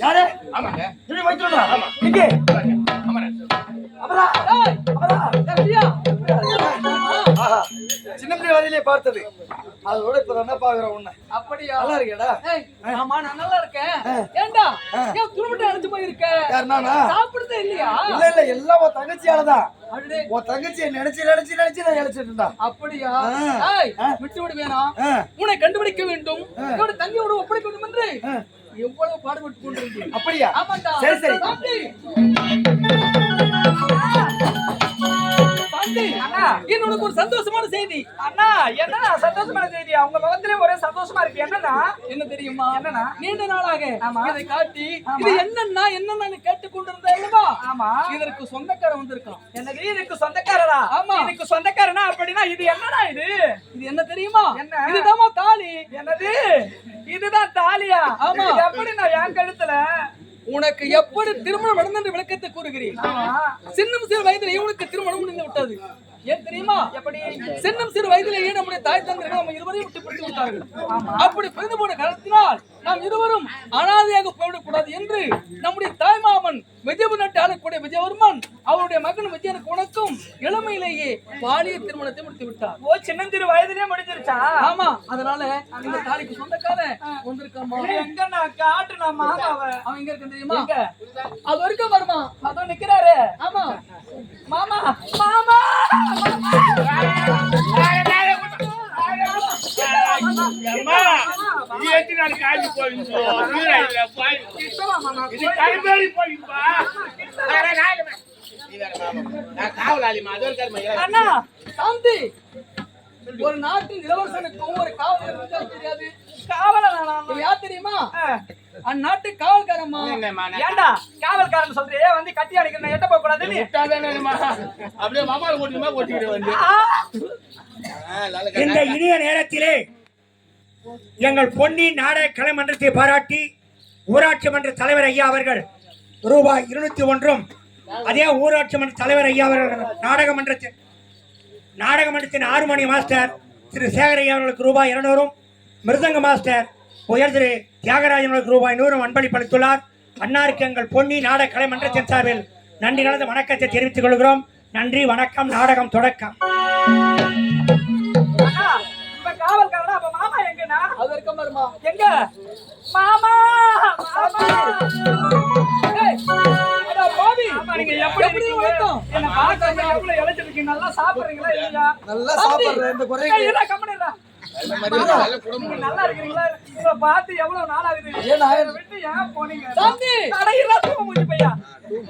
யாரு? ஆமாங்க. திரும்பி வைத்துடா எங்கே ஆமாண்ணே. அமரா அமரா ஆஹா. பிள்ளை வரையிலே பார்த்தது. அதோட இப்ப என்ன பாக்குறேன் உன்னை? அப்படியா? நல்லா இருக்கேடா ஆமா நான் நல்லா இருக்கேன். ஏண்டா? ஏன் துருவிட்டு அழைச்சு போயிருக்க? சாப்பிடுறதே இல்லையா? இல்ல இல்ல எல்லாம் உன் தங்கச்சியாலதான் உன் தங்கச்சியை நினைச்சு நினைச்சு நினைச்சு நான் நினைச்சிட்டு இருந்தா. அப்படியா. விட்டு விடு வேணாம் உன்னை கண்டுபிடிக்க வேண்டும். என்னோட தங்கியோட ஒப்படைக்க வேண்டும் என்று. எவ்வளவு பாடுபட்டு கொண்டிருந்தேன். அப்படியா? ஆமாண்டா. சரி சரி. சாந்தி அண்ணா இது உனக்கு ஒரு சந்தோஷமான செய்தி. அண்ணா என்னண்ணா சந்தோஷமான செய்தி? அவங்க முகத்திலே ஒரே சந்தோஷமா இருக்கு. என்னண்ணா என்ன தெரியுமா? என்னண்ணா? நீண்ட நாளாக. இதை காட்டி. இது என்னன்னா என்னன்னு கேட்டுக் கொண்டிருந்தேன் அல்லவா? ஆமா. இதற்கு சொந்தக்காரன் வந்திருக்கான் என்னது? இதுக்கு சொந்தக்காரரா? ஆமா. இதுக்கு சொந்தக்காரனா அப்படின்னா இது என்னண்ணா இது? இது என்ன தெரியுமா? என்ன? இதுதாம்மா தாலி. என்னது? இதுதான் தாலியா? ஆமா. எப்படி நான் என் கழுத்துல? உனக்கு எப்படி திருமணம் நடந்தது என்று விளக்கத்தை கூறுகிறேன். சின்னம் சிறு வயதில் இவனுக்கு திருமணம் முடிந்து விட்டது. ஏன் தெரியுமா? எப்படி? சின்னம் சிறு வயதிலேயே நம்முடைய தாய் தந்தையர்கள் நம்ம இருவரையும் விட்டு பிரித்து விட்டார்கள்? அப்படி பிரிந்து போன காரணத்தினால் நாம் இருவரும் அனாதையாக போய்விடக் கூடாது என்று நம்முடைய தாய் மாமன் விஜயபு நாட்டு ஆளக்கூடிய விஜயவர்மன் அவருடைய மகன் விஜயனுக்கு உனக்கும் இளமையிலேயே பாலிய திருமணத்தை முடித்து விட்டார் ஓ சின்னந்திரு வயதிலே முடிஞ்சிருச்சா? ஆமா அதனால இந்த தாலிக்கு சொந்தக்காரன் வந்திருக்காமா எங்க நான் காட்டுனா மாமாவ அவன் எங்க இருக்கான் தெரியுமா? அது வரைக்கும் வருமா? அதோ நிக்கிறாரு. ஆமா. மாமா. மாமா! இரு. அண்ணா. சாந்தி ஒரு நாட்டின் இளவரசனுக்கும் ஒரு காவலர் தெரியாது. காவலனா யார் தெரியுமா? அந்நாட்டு காவல்காரம்மா. ஏண்டா காவல்காரன் சொல்றியே? வந்து கட்டி அடிக்கிற எட்ட போக கூடாது. அப்படியே மாமாவை ஓட்டிக்கிமா ஓட்டிக்கிட்டு வந்து. இந்த. இனிய நேரத்திலே எங்கள் பொன்னி நாடக கலைமன்றத்தை பாராட்டி ஊராட்சி மன்ற தலைவர் ஐயா அவர்கள் ரூபாய் இருநூத்தி ஒன்றும் அதே ஊராட்சி மன்ற தலைவர் ஐயா அவர்கள் நாடக மன்றத்தின் நாடக மன்றத்தின் ஆறு மணி மாஸ்டர் திரு சேகர் ஐயா அவர்களுக்கு ரூபாய் இருநூறும் மிருதங்க மாஸ்டர் உயர் திரு தியாகராஜன் அவர்களுக்கு ரூபாய் நூறும் அன்பளிப்பளித்துள்ளார் அன்னாருக்கு எங்கள் பொன்னி நாடக கலைமன்றத்தின் சார்பில் நன்றி கலந்த வணக்கத்தை தெரிவித்துக் கொள்கிறோம். நன்றி வணக்கம் நாடகம் தொடக்கம். அண்ணா இப்ப நீங்க எப்படி? வளர்த்தோம்? என்ன எவ்வளவு இளைச்சிருக்கீங்க? நல்லா சாப்பிடுறீங்களா இல்லையா? நல்லா சாப்பிடுறேன் இந்த குறை இருடா. நல்ல இருக்கீங்களா? உங்களை பார்த்து எவ்வளவு நாள் ஆகுது? என்னை விட்டு ஏன் போனீங்க? பையா.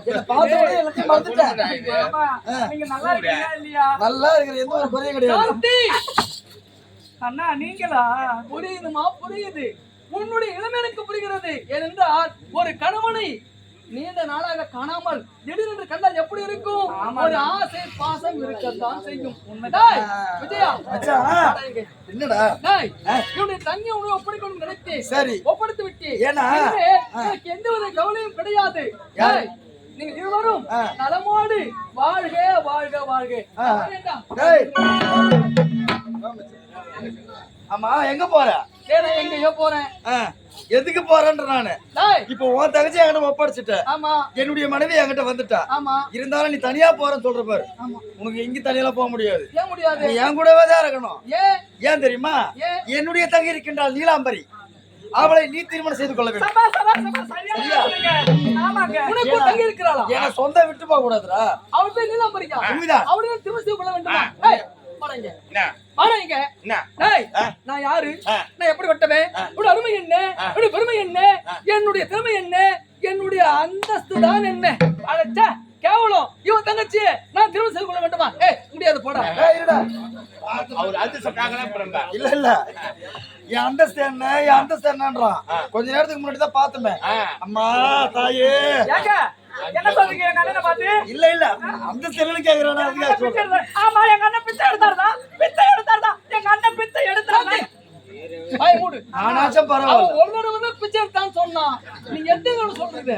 என்னை உடனே எல்லாத்தையும் மறந்துட்டேன் ஆமா, நீங்க நல்லா இருக்கீங்களா இல்லையா? நல்லா இருக்கிற எந்த ஒரு குறையும் கிடையாது அண்ணா, நீங்களா? புரியுதுமா புரியுது உன்னுடைய இளமைக்கு புரிகிறது ஏனென்றால் ஒரு கணவனை நீண்ட நாளாக காணாமல் திடீரென்று கண்டால் எப்படி இருக்கும்? ஒரு ஆசை பாசம் இருக்கத்தான் செய்யும். விஜயா. என்னடா? இவனுடைய தங்கை உணவு ஒப்படைக்கணும் நினைத்தேன். சரி. ஒப்படைத்து விட்டேன். ஏன்னா? எனக்கு எந்த வித கவலையும் கிடையாது. நீங்கள் இருவரும். நலமோடு வாழ்க வாழ்க வாழ்க. ஆமா எங்க போற? நான் எங்கேயோ போறேன். எதுக்கு போறேன்ற நானு? இப்போ உன் தங்கச்சி என்கிட்ட ஒப்படைச்சிட்ட. ஆமா. என்னுடைய மனைவி என்கிட்ட வந்துட்டா. ஆமா. இருந்தாலும் நீ தனியா போறேன்னு சொல்ற பாரு. உனக்கு எங்க தனியெல்லாம் போக முடியாது. நீ என் கூடவே தான் இருக்கணும். ஏன்? ஏன் தெரியுமா? என்னுடைய தங்கை இருக்கின்றாள் நீலாம்பரி. அவளை நீ திருமணம் செய்து கொள்ள வேண்டும். சொந்த விட்டு போக கூடாதுடா அவள் பேர் நீலாம்பரிக்கா. அவளையும் திருமணம் செய்து கொள்ள வேண்டுமா? நான் யாரு. நான் எப்படி விட்டவன் உன்னோட அருமை என்ன? என்னுடைய பெருமை என்ன? என்னுடைய திறமை என்ன? என்னுடைய அந்தஸ்து தான் என்ன அழைச்சா கேவலம். இவன் தங்கச்சி நான் திருமணம் செய்து கொள்ள வேண்டுமா? ஏய் முடியாது போடா. அவர். இல்ல இல்ல. என் அந்தஸ்து என்ன? என் அந்தஸ்து என்னன்றான். கொஞ்ச நேரத்துக்கு முன்னாடி தான் பார்த்தோமே. அம்மா தாயே. ஏங்க, என்ன சொல்றீங்க? எங்க அண்ணனை பார்த்து? இல்ல இல்ல. கேக்குறானா? சொல்றேன். எடுத்தாரு. ஆமா, எங்க அண்ணன் பிச்சை எடுத்தாருடா. பிச்சை எடுத்தாருடா. எங்க அண்ணன் பிச்சை எடுத்தாருடா. மூடு. நானாச்சும் பரவாயில்ல. ஒரு பிச்சை எடுத்தான்னு சொன்னான். நீ தடவை சொல்றது?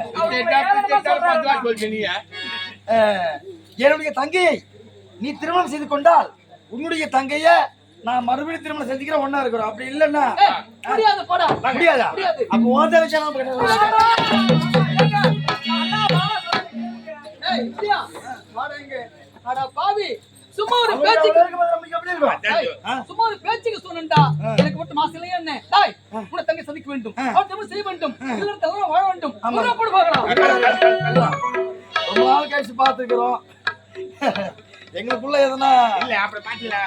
என்னுடைய தங்கையை நீ திருமணம் செய்து கொண்டால் உன்னுடைய தங்கைய நான் மறுபடியும் திருமணம் செஞ்சுக்கிறேன் ஒண்ணா இருக்கிறோம். அப்படி இல்லைன்னா முடியாது போடா. முடியாதா? முடியாது. அப்ப ஓத வச்சா அட பாவி, சும்மா ஒரு பேச்சுக்கு. சும்மா ஒரு பேச்சுக்கு சொன்னேன்டா. எனக்கு மட்டும் மாசம் இல்லையா என்ன? டாய் உன தங்கை சந்திக்க வேண்டும். அவன் தமிழ் செய்ய வேண்டும். இல்லறத்துல வாழ வேண்டும். ஒரு போடு பார்க்கலாம். ரொம்ப நாள் கழிச்சு பார்த்துக்கிறோம் எங்களுக்குள்ள எதனா இல்ல அப்புறம் பாத்தீங்களா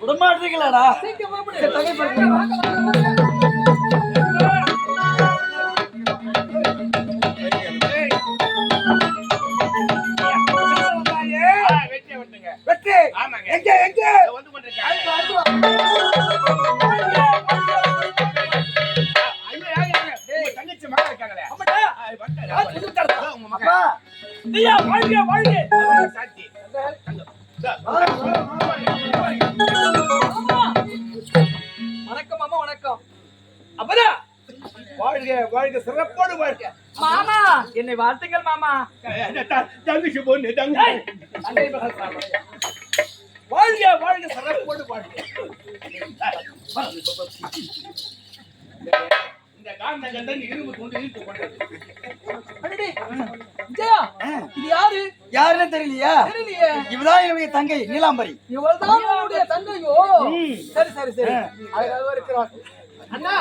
விடமாட்டீங்களாடா சீக்கிரம். தங்கை வாழ்க வாழ்க சிறப்போடு வாழ்க. மாமா! என்னை வாழ்த்துங்கள் மாமா. தங்கச்சி பொண்ணு தங்கை. வாழ்க வாழ்க சிறப்போடு வாழ்க. இந்த காந்தகந்தன் இரும்பு கொண்டு இழுத்து கொண்டது யாரு? யாருன்னு தெரியலையா? தெரியலையே. இவதான் என்னுடைய தங்கை நீலாம்பரி. இவள்தான் உன்னுடைய தங்கையோ? சரி சரி சரி. அழகாக இருக்கிறாள். அண்ணா.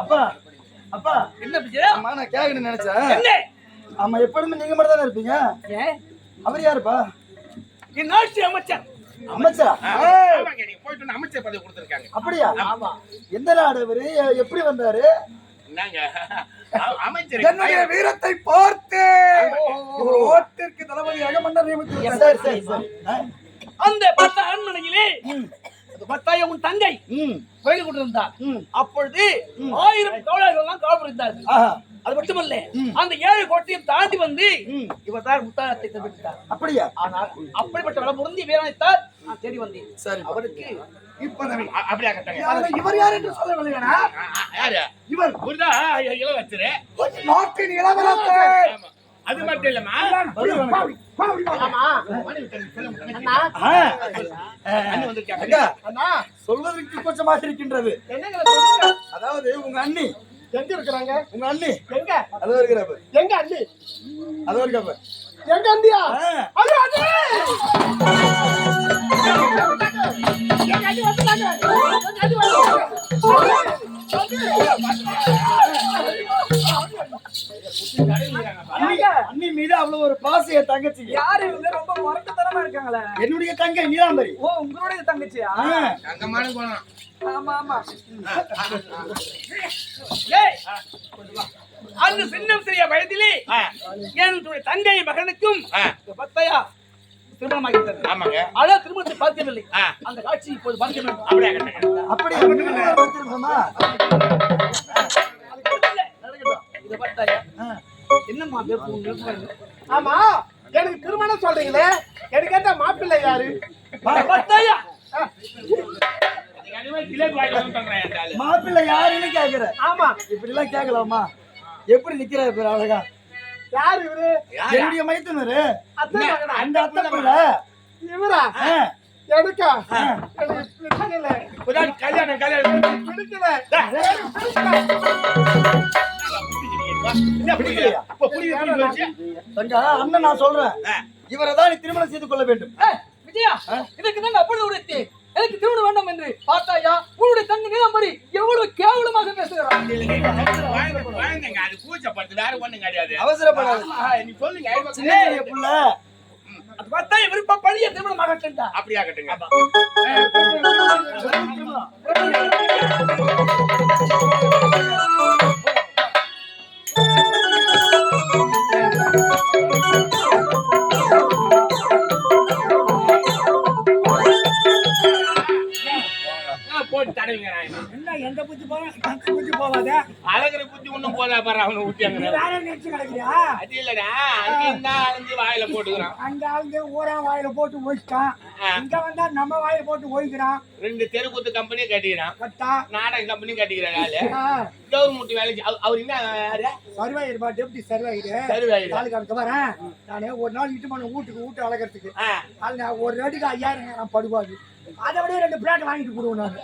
அப்பா அப்பா என்ன விஜயா அம்மா நான் கேட்கணும்னு நினைச்சேன். என்ன? ஆமா எப்பொழுதுமே நீங்க மட்டும் தானே இருப்பீங்க அவர் யாருப்பா? என் ஆட்சி அமைச்சர். அமைச்சரா? போயிட்டு அமைச்சர் பதவி கொடுத்துருக்காங்க. அப்படியா? ஆமா. எந்த நாடு அவரு எப்படி வந்தாரு? என்னங்க? அ- அமைச்சர். என்னுடைய வீரத்தை பார்த்து. ஓட்டிற்கு தளபதியாக மன்னர் நியமித்து? அந்த பத்த அரண்மனையிலே பத்தாய உன் தங்கை கோயில் கொண்டிருந்தார் அப்பொழுது ஆயிரம் தோழர்கள் ஆஹா. அது மட்டுமல்ல அந்த ஏழு கோட்டையும் தாண்டி வந்து இவர் தான் முத்தாரத்தை தவிர்த்தார் அப்படியா? ஆனால் அப்படிப்பட்ட வளம் பொருந்தி வீரனைத்தான் நான் தேடி வந்தேன். சரி. அவருக்கு அப்படியா கட்டாங்க இவர் யார் என்று சொல்லவில்லையா யாரு? இவர். இவர்தான் இளவரசரு. நாட்டின் இளவரசர். அது மட்டும் சொல்வதற்கு கூச்சமாக இருக்கின்றது. அதாவது உங்க அண்ணி. எங்க இருக்கிறாங்க? உங்க அண்ணி. எங்க? அதோ இருக்கிறப்ப. எங்க அண்ணி? அதோ இருக்கப்ப. எங்க அண்ணியா. அது அது எங்க அண்ணி வந்துட்டாங்க எங்க அண்ணி வந்துட்டாங்க அண்ணி அண்ணி மீது அவ்வளவு ஒரு பாசம் என் தங்கச்சிக்கு யாரு இவங்க? ரொம்ப முரட்டுத்தனமா இருக்காங்களே. என்னுடைய தங்கை நீலாம்பரி. ஓ உங்களுடைய தங்கச்சியா. தங்கமான குணம். ஆமா ஆமா. ஏய் அந்த சின்னம் சிறிய வயதிலே என்னுடைய தங்கை மகனுக்கும் பத்தையா திருமணமாகிவிட்டது. ஆமாங்க. ஆனால் திருமணத்தை பார்க்கவில்லை அந்த காட்சி இப்போது பார்க்க வேண்டும் அப்படியா கட்டாங்க. இதை பார்த்தாயா ஆ. என்னம்மா ஆமா எனக்கு திருமணம் சொல்றீங்களே? எனக்கு ஏத்த மாப்பிள்ளை யாரு? ஆளு. மாப்பிள்ளை யாருன்னு கேக்குற. ஆமா. இப்படி எல்லாம் கேட்கலாமா எப்படி நிக்கிற பேர் அழகா? யாரு இவரு? யாரா? என்னுடைய மைத்துனரு. அந்த அத்தை பிள்ளை இவரா? ஆ. எனக்கா? எனக்கு கல்யாணம் கல்யாணம். பிடிக்கல அண்ணன் நான் சொல்றேன். இவரை தான் நீ திருமணம் செய்து கொள்ள வேண்டும். விஜயா இதற்கு தான் அப்படி உரைத்து எனக்கு திருமணம் வேண்டாம் என்று. பார்த்தாயா? உன்னுடைய தங்க நீலாம்பரி எவ்வளவு கேவலமாக பேசுகிறான் அது கூச்சப்படுத்து, வேற ஒண்ணும் கிடையாது. அவசரப்படாது. நீ சொல்லுங்க, புள்ள. அது பார்த்தா விருப்ப பழிய திருமணம் ஆகட்டா அப்படியா கட்டுங்க என்ன எந்த புத்தி அந்த புத்தி போவாத அழகுற புத்தி ஒண்ணும் போதா பாரு அவனை ஊட்டியாங்க வேற நினைச்சு கிடக்குறியா? அது இல்லடா அங்க இருந்தா அழிஞ்சு வாயில போட்டுக்கிறான். அங்க அங்க ஊரா வாயில போட்டு ஒழிச்சிட்டான். இங்க வந்தா நம்ம வாயில போட்டு ஒழிக்கிறான் ரெண்டு தெருக்கூத்து கம்பெனியும் கட்டிக்கிறான். கட்டா. நாடக கம்பெனியும் கட்டிக்கிறான் ஆளு. கவர்மெண்ட் வேலைக்கு அவர்- என்ன யாரு? சர்வாயிரு பா டெப்டி சர்வாயிரு தருவாயிரு தாலுக்காவுக்கு வரேன் நானே ஒரு நாள் இட்டு பண்ண வீட்டுக்கு வீட்டு அழகிறதுக்கு ஆ. அது நான் ஒரு ரெண்டுக்கு ஐயாயிரம் நான் படுவாது அதை விட ரெண்டு பிளாட் வாங்கிட்டு போடுவேன் நான்.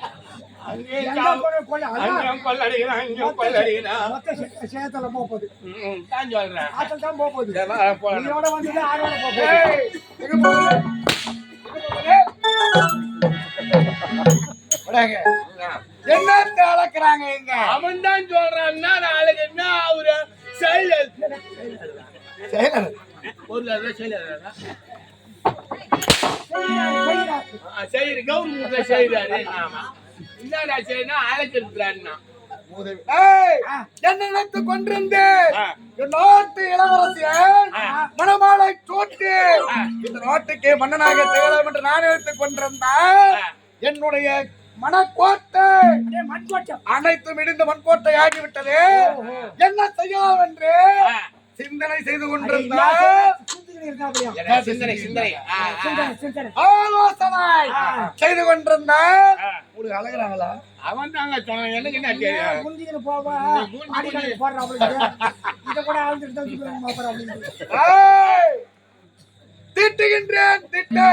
சேத்துல போக போகுது தான் சொல்றேன். ஆற்றல் தான் போக போகுது. இதோட வந்தது ஆரோட போக போகுது. என்னத்த அளக்குறாங்க இங்க அவன் தான் சொல்றான்னா நாளைக்கு என்ன அவரு செயலர். செயலர். ஒரு தடவை செயலர் செய்யறாரு. செய்யற கவர்மெண்ட்ல செய்யறாரு ஆமா. என்னடா செய்யணும் அழைச்சிருக்கிறான்னா. என் நாட்டு இளவரசியர் ஆ. மணமாலை சூட்டி. இந்த நாட்டுக்கே மன்னனாக திகழும் என்று நான் நினைத்துக் கொண்டிருந்தேன். என்னுடைய மண்கோட்டம். அனைத்தும் இடிந்த மண்கோட்டை ஆகிவிட்டது என்ன செய்யலாம் என்று. சிந்தனை செய்து கொண்டிருந்தார் சிந்தனை சிந்தனை. ஆலோசனை செய்து கொண்டிருந்தார். உங்களுக்கு அழகுறாங்களா? அவன் தாங்க சொன்னான் எனக்கு என்ன குனிஞ்சுக்கின்னு போவா? நீ குனிஞ்சு அடிக்கடி போடுறா அப்படின்ட்டு. இதை கூட ஆழ்ந்துட்டு தான்! திட்டுகின்றேன் திட்டு.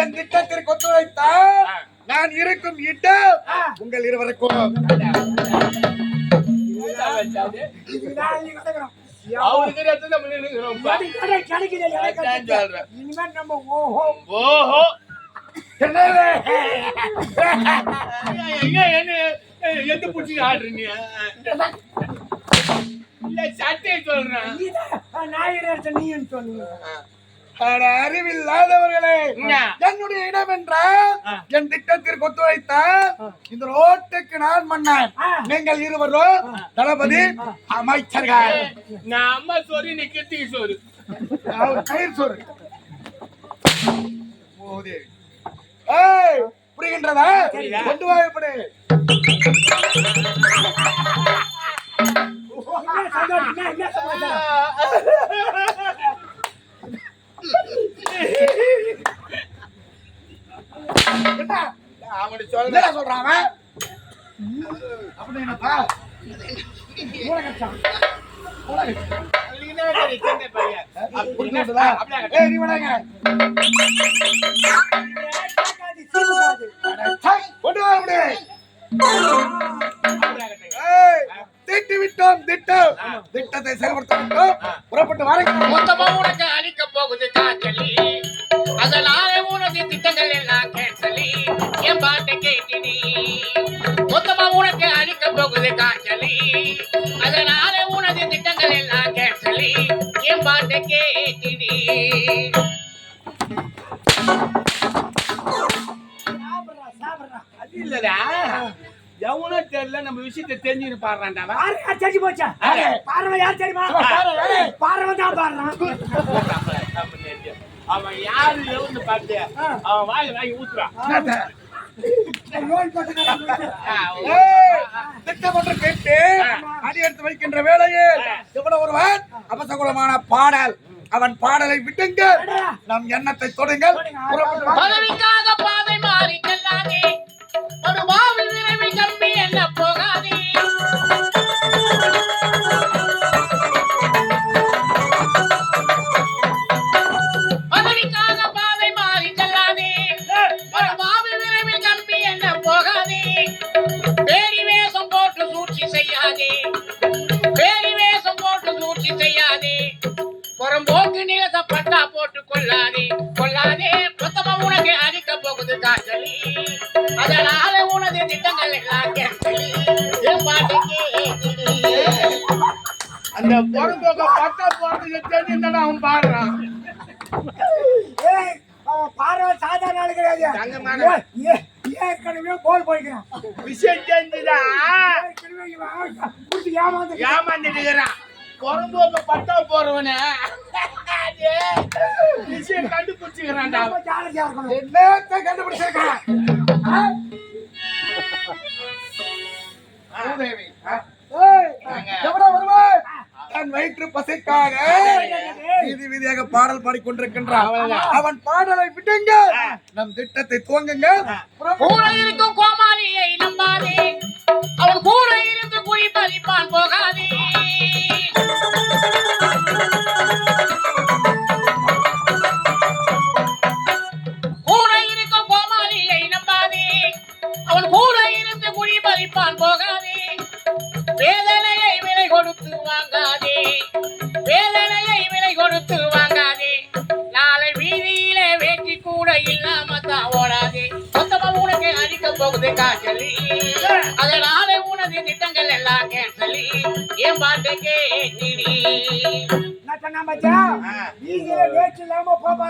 என் திட்டத்திற்கு ஒத்துழைத்தால் நான் இருக்கும் இடம் உங்கள் இருவருக்கும். இதுதான். அவருக்கு அதான் சொல்றேன். இனிமேல் நம்ம ஓஹோ ஓஹோ எந்த பூச்சி ஆடுறீங்க இல்ல சட்டையை சொல்றேன் நாயகர் நீன்னு அட அறிவில்லாதவர்களே என்ன? என்னுடைய இடம் என்றால் என் திட்டத்திற்கு ஒத்துழைத்தால் இந்த ரோட்டுக்கு நான் மன்னன். நீங்கள் இருவரும் தளபதி அமைச்சர்கள். நான் அம்மா சோறு நீ கிருத்திகை சோறு. கயிர். ஏய் புரிகின்றதா? கொண்டு வா இப்படி. என்ன என்ன என்ன சமாச்சாரம் என்ன அவனை சொல்றேன் என்னடா சொல்றான் அவன்? அப்படி என்னப்பா மூலகட்சம் சின்ன பையன் அது புரிஞ்சுக்கிட்டதா? ஏய், நீ வேணாங்க. சை, கொண்டு வா இப்படி. ஏய், திட்டி விட்டோம் திட்டம். திட்டத்தை செயல்படுத்த புறப்பட்டு வாருங்கள் மொத்தமா உனக்கு அழிக்க போகுது காய்ச்சலி. போகுது காய்ச்சலி அதனால உனது திட்டங்கள் எல்லாம் கேன்சலி என் பாட்டை அது இல்லடா. எவனோ தெரியல நம்ம விஷயத்தை தெரிஞ்சுன்னு பாடுறான்டா. பாருங்க தெரிஞ்சு போச்சா? பார்வை யார் தெரியுமா? பார்வை தான் பாடுறான். அவன் யாரு எவன்னு பார்த்து அவன் வாய் வாங்கி ஊத்துறான். லோன் கேட்டு அடி எடுத்து வைக்கின்ற வேளையில் இவ்வளவு ஒருவன் அபசகுலமான பாடல் அவன் பாடலை விட்டுங்கள் நம் எண்ணத்தை தொடுங்கள் பதவிக்காக பாதை மாறி செல்லாதே ஒரு மாவில் விரைவில் கம்பி என்ன போகாதே பொறுப்போக்க பட்டா போறதுக்கு தெரிஞ்சுதானே அவன் பாடுறான்? பார்வை சாதாரண ஆளு கிடையாது. தங்கமான- ஏற்கனவே கோல் போய்க்கிறான் விஷயம் தெரிஞ்சுதா? ஏற்கனவே இவன் குடிச்சு ஏமாந்து ஏமாந்துட்டுக்கிறான். பொறுப்போக்க பட்டா போறவன. விஷயம் கண்டுபிடிச்சுக்கிறான்டா. ஜாலியா இருக்கணும். என்னத்தை கண்டுபிடிச்சிருக்கான்? ஆ? பூதேவி, ஆ? தன் வயிற்று பசிக்காக வீதி வீதியாக பாடல் பாடிக்கொண்டிருக்கின்றான். அவன் பாடலை விட்டுங்க நம் திட்டத்தை துவங்குங்க. கூட இருக்கும் கோமாளியை நம்பாதே. அவன் கூட இருந்து குழி பறிப்பான் போகாதே. போகுது காய்ச்சலி அதனால உனது திட்டங்கள் எல்லாம் கேட்டலி. என் பாட்டு கேட்டிடி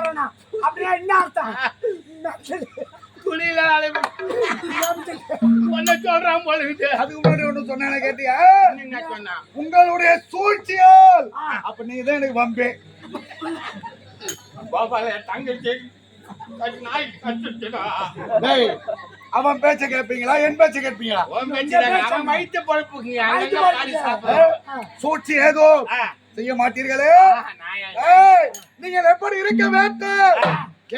சொன்னா அப்படியே என்ன அர்த்தம்? துணியில அலைவு. ஒன்ன சொல்றான் போல அதுக்கு முன்னாடி ஒண்ணு சொன்னேன் கேட்டியா? என்ன சொன்னா? உங்களுடைய சூழ்ச்சியால். அப்ப நீ தான் எனக்கு வம்பே. பாபால தங்கச்சி நாய் டேய் அவன் பேச்ச கேட்பீங்களா? என் பேச்ச கேட்பீங்களா. சூழ்ச்சி ஏதோ செய்ய மாட்டீர்களே. நீங்கள் எப்படி இருக்க வேண்டும்?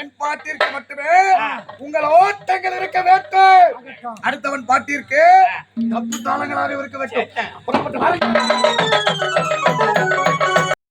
என் பாட்டிற்கு மட்டுமே உங்கள் ஓட்டங்கள் இருக்க வேண்டும். அடுத்தவன் பாட்டிற்கு தப்பு தாளங்களாக இருக்க வேண்டும்.